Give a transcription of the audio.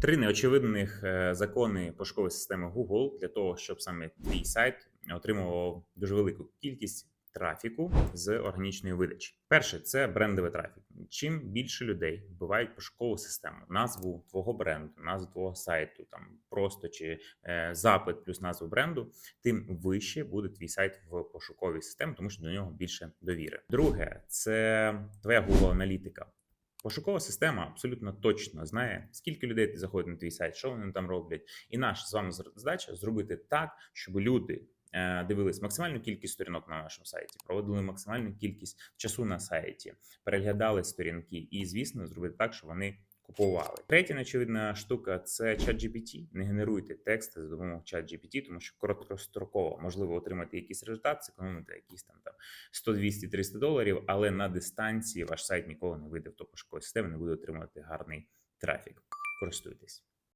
Три неочевидних е, закони пошукової системи Google для того, щоб саме твій сайт отримував дуже велику кількість трафіку з органічної видачі. Перше це брендовий трафік. Чим більше людей вбивають пошукову систему, назву твого бренду, назву твого сайту, там просто чи е, запит плюс назву бренду, тим вище буде твій сайт в пошуковій системі, тому що до нього більше довіри. Друге, це твоя Google аналітика. Пошукова система абсолютно точно знає, скільки людей заходить на твій сайт, що вони там роблять. І наша з вами задача зробити так, щоб люди е, дивились максимальну кількість сторінок на нашому сайті, проводили максимальну кількість часу на сайті, переглядали сторінки, і, звісно, зробити так, щоб вони купували. Третя очевидна штука це ChatGPT. Не генеруйте тексти за допомогою ChatGPT, тому що короткостроково можливо отримати якийсь результат, зекономити якісь там там 100, 200, 300 доларів, але на дистанції ваш сайт ніколи не вийде в топ системи, не буде отримувати гарний трафік. Користуйтесь.